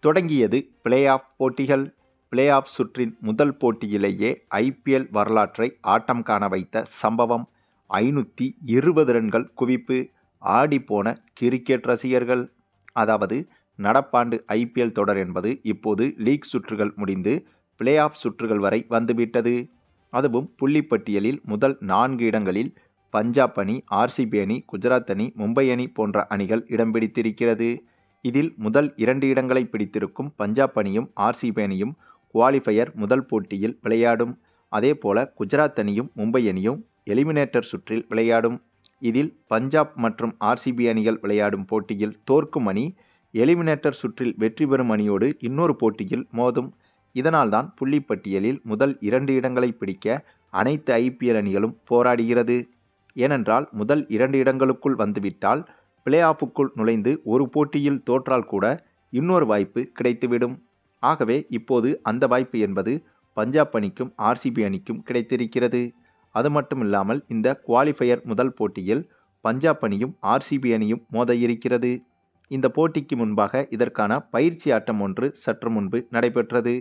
தொடங்கியது play off போட்டிகள். Play off சுற்றின் முதல் போட்டியிலேயே ஐபிஎல் வரலாற்றை ஆட்டம் காண வைத்த சம்பவம். ஐநூற்றி இருபது ரன்கள் குவிப்பு ஆடிப்போன கிரிக்கெட் ரசிகர்கள். அதாவது நடப்பாண்டு ஐபிஎல் தொடர் என்பது இப்போது லீக் சுற்றுகள் முடிந்து பிளே ஆஃப் சுற்றுகள் வரை வந்துவிட்டது. அதுவும் புள்ளிப்பட்டியலில் முதல் நான்கு இடங்களில் பஞ்சாப் அணி ஆர்சிபி அணி குஜராத் அணி மும்பை அணி போன்ற அணிகள் இடம் பிடித்திருக்கிறது. இதில் முதல் இரண்டு இடங்களை பிடித்திருக்கும் பஞ்சாப் அணியும் ஆர்சிபி அணியும் குவாலிஃபயர் முதல் போட்டியில் விளையாடும். அதேபோல குஜராத் அணியும் மும்பை அணியும் எலிமினேட்டர் சுற்றில் விளையாடும். இதில் பஞ்சாப் மற்றும் ஆர்சிபி அணிகள் விளையாடும் போட்டியில் தோற்கும் அணி எலிமினேட்டர் சுற்றில் வெற்றி பெறும் அணியோடு இன்னொரு போட்டியில் மோதும். இதனால்தான் புள்ளிப்பட்டியலில் முதல் இரண்டு இடங்களை பிடிக்க அனைத்து ஐபிஎல் அணிகளும் போராடுகிறது. ஏனென்றால் முதல் இரண்டு இடங்களுக்குள் வந்துவிட்டால் பிளே ஆஃபுக்குள் நுழைந்து ஒரு போட்டியில் தோற்றால் கூட இன்னொரு வாய்ப்பு கிடைத்துவிடும். ஆகவே இப்போது அந்த வாய்ப்பு என்பது பஞ்சாப் அணிக்கும் ஆர்சிபி அணிக்கும் கிடைத்திருக்கிறது. அது மட்டும் இல்லாமல் இந்த குவாலிஃபையர் முதல் போட்டியில் பஞ்சாப் அணியும் ஆர்சிபி அணியும் மோத இருக்கிறது இந்த போட்டிக்கு முன்பாக இதற்கான பயிற்சி ஆட்டம் ஒன்று சற்று முன்பு நடைபெற்றது.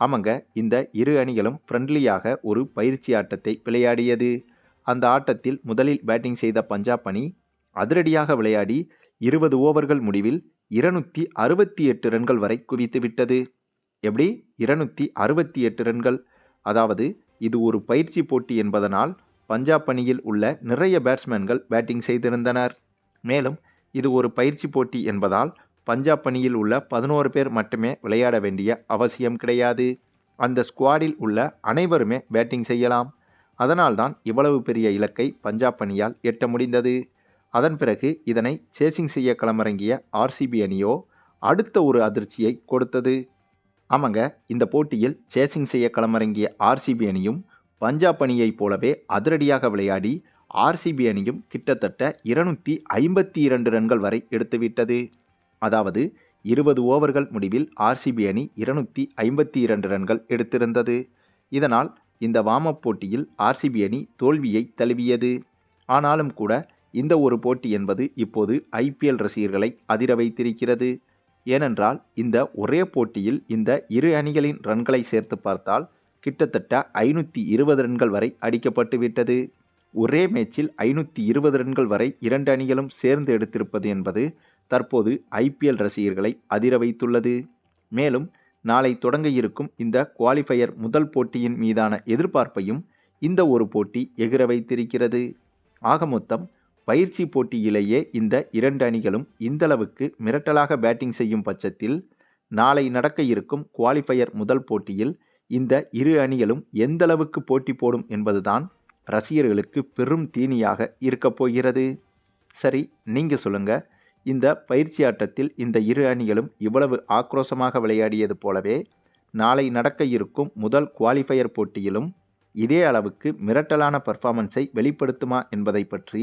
ஆமாங்க இந்த இரு அணிகளும் ஃப்ரெண்ட்லியாக ஒரு பயிற்சி ஆட்டத்தை விளையாடியது. அந்த ஆட்டத்தில் முதலில் பேட்டிங் செய்த பஞ்சாப் அணி அதிரடியாக விளையாடி இருபது ஓவர்கள் முடிவில் இருநூற்றி அறுபத்தி எட்டு ரன்கள் வரை குவித்து விட்டது. எப்படி? இருநூற்றி அறுபத்தி எட்டு ரன்கள். அதாவது இது ஒரு பயிற்சி போட்டி என்பதனால் பஞ்சாப் அணியில் உள்ள நிறைய பேட்ஸ்மேன்கள் பேட்டிங் செய்திருந்தனர். மேலும் இது ஒரு பயிற்சி போட்டி என்பதால் பஞ்சாப் அணியில் உள்ள பதினோரு பேர் மட்டுமே விளையாட வேண்டிய அவசியம் கிடையாது. அந்த ஸ்குவாடில் உள்ள அனைவருமே பேட்டிங் செய்யலாம். அதனால்தான் இவ்வளவு பெரிய இலக்கை பஞ்சாப் அணியால் எட்ட முடிந்தது. அதன் பிறகு இதனை சேசிங் செய்ய களமிறங்கிய ஆர்சிபி அணியோ அடுத்த ஒரு அதிர்ச்சியை கொடுத்தது. ஆமாங்க இந்த போட்டியில் சேசிங் செய்ய களமிறங்கிய ஆர்சிபி அணியும் பஞ்சாப் அணியைப் போலவே அதிரடியாக விளையாடி ஆர்சிபி அணியும் கிட்டத்தட்ட இருநூற்றி ஐம்பத்தி இரண்டு ரன்கள் வரை எடுத்துவிட்டது. அதாவது இருபது ஓவர்கள் முடிவில் ஆர்சிபி அணி இருநூற்றி ஐம்பத்தி இரண்டு ரன்கள் எடுத்திருந்தது. இதனால் இந்த வாமப் போட்டியில் ஆர்சிபி அணி தோல்வியை தழுவியது. ஆனாலும் கூட இந்த ஒரு போட்டி என்பது இப்போது ஐபிஎல் ரசிகர்களை அதிர வைத்திருக்கிறது. ஏனென்றால் இந்த ஒரே போட்டியில் இந்த இரு அணிகளின் ரன்களை சேர்த்து பார்த்தால் கிட்டத்தட்ட ஐநூற்றி இருபது ரன்கள் வரை அடிக்கப்பட்டு விட்டது. ஒரே மேட்சில் ஐநூற்றி இருபது ரன்கள் வரை இரண்டு அணிகளும் சேர்ந்து எடுத்திருப்பது என்பது தற்போது ஐபிஎல் ரசிகர்களை அதிர வைத்துள்ளது. மேலும் நாளை தொடங்க இருக்கும் இந்த குவாலிஃபயர் முதல் போட்டியின் மீதான எதிர்பார்ப்பையும் இந்த ஒரு போட்டி எகிர வைத்திருக்கிறது. ஆக மொத்தம் பயிற்சி போட்டியிலேயே இந்த இரண்டு அணிகளும் இந்தளவுக்கு மிரட்டலாக பேட்டிங் செய்யும் பட்சத்தில் நாளை நடக்க இருக்கும் குவாலிஃபயர் முதல் போட்டியில் இந்த இரு அணிகளும் எந்தளவுக்கு போட்டி போடும் என்பதுதான் ரசிகர்களுக்கு பெரும் தீனியாக இருக்கப் போகிறது. சரி நீங்கள் சொல்லுங்கள் இந்த பயிற்சி ஆட்டத்தில் இந்த இரு அணிகளும் இவ்வளவு ஆக்ரோஷமாக விளையாடியது போலவே நாளை நடக்க இருக்கும் முதல் குவாலிஃபயர் போட்டியிலும் இதே அளவுக்கு மிரட்டலான பர்ஃபார்மன்ஸை வெளிப்படுத்துமா என்பதை பற்றி